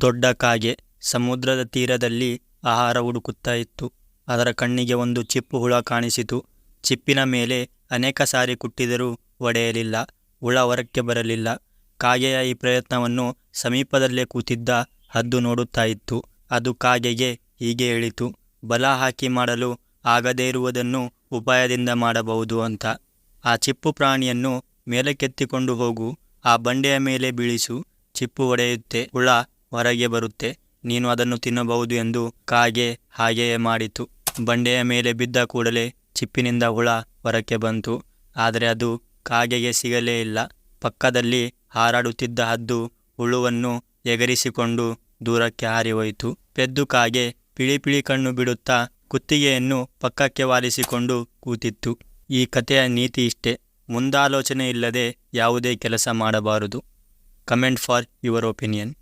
ದೊಡ್ಡ ಕಾಗೆ ಸಮುದ್ರದ ತೀರದಲ್ಲಿ ಆಹಾರ ಹುಡುಕುತ್ತಾ ಇತ್ತು. ಅದರ ಕಣ್ಣಿಗೆ ಒಂದು ಚಿಪ್ಪು ಹುಳ ಕಾಣಿಸಿತು. ಚಿಪ್ಪಿನ ಮೇಲೆ ಅನೇಕ ಸಾರಿ ಕುಟ್ಟಿದರೂ ಒಡೆಯಲಿಲ್ಲ, ಹುಳ ಹೊರಕ್ಕೆ ಬರಲಿಲ್ಲ. ಕಾಗೆಯ ಈ ಪ್ರಯತ್ನವನ್ನು ಸಮೀಪದಲ್ಲೇ ಕೂತಿದ್ದ ಹದ್ದು ನೋಡುತ್ತಾ ಇತ್ತು. ಅದು ಕಾಗೆಗೆ ಹೀಗೆ ಹೇಳಿತು, ಬಲ ಹಾಕಿ ಮಾಡಲು ಆಗದೇ ಇರುವುದನ್ನು ಉಪಾಯದಿಂದ ಮಾಡಬಹುದು ಅಂತ. ಆ ಚಿಪ್ಪು ಪ್ರಾಣಿಯನ್ನು ಮೇಲಕ್ಕೆತ್ತಿಕೊಂಡು ಹೋಗು, ಆ ಬಂಡೆಯ ಮೇಲೆ ಬೀಳಿಸು, ಚಿಪ್ಪು ಒಡೆಯುತ್ತೆ, ಹುಳ ಹೊರಗೆ ಬರುತ್ತೆ. ನೀನು ಅದನ್ನು ತಿನ್ನಬಹುದು ಎಂದು ಕಾಗೆ ಹಾಗೆಯೇ ಮಾಡಿತು. ಬಂಡೆಯ ಮೇಲೆ ಬಿದ್ದ ಕೂಡಲೇ ಚಿಪ್ಪಿನಿಂದ ಹುಳ ಹೊರಕ್ಕೆ ಬಂತು. ಆದರೆ ಅದು ಕಾಗೆಗೆ ಸಿಗಲೇ ಇಲ್ಲ. ಪಕ್ಕದಲ್ಲಿ ಹಾರಾಡುತ್ತಿದ್ದ ಹದ್ದು ಹುಳುವನ್ನು ಎಗರಿಸಿಕೊಂಡು ದೂರಕ್ಕೆ ಹಾರಿಹೋಯಿತು. ಪೆದ್ದು ಕಾಗೆ ಪಿಳಿ ಪಿಳಿ ಕಣ್ಣು ಬಿಡುತ್ತಾ ಕುತ್ತಿಗೆಯನ್ನು ಪಕ್ಕಕ್ಕೆ ವಾಲಿಸಿಕೊಂಡು ಕೂತಿತ್ತು. ಈ ಕಥೆಯ ನೀತಿ ಇಷ್ಟೇ. ಮುಂದಾಲೋಚನೆ ಇಲ್ಲದೆ ಯಾವುದೇ ಕೆಲಸ ಮಾಡಬಾರದು. Comment for your opinion.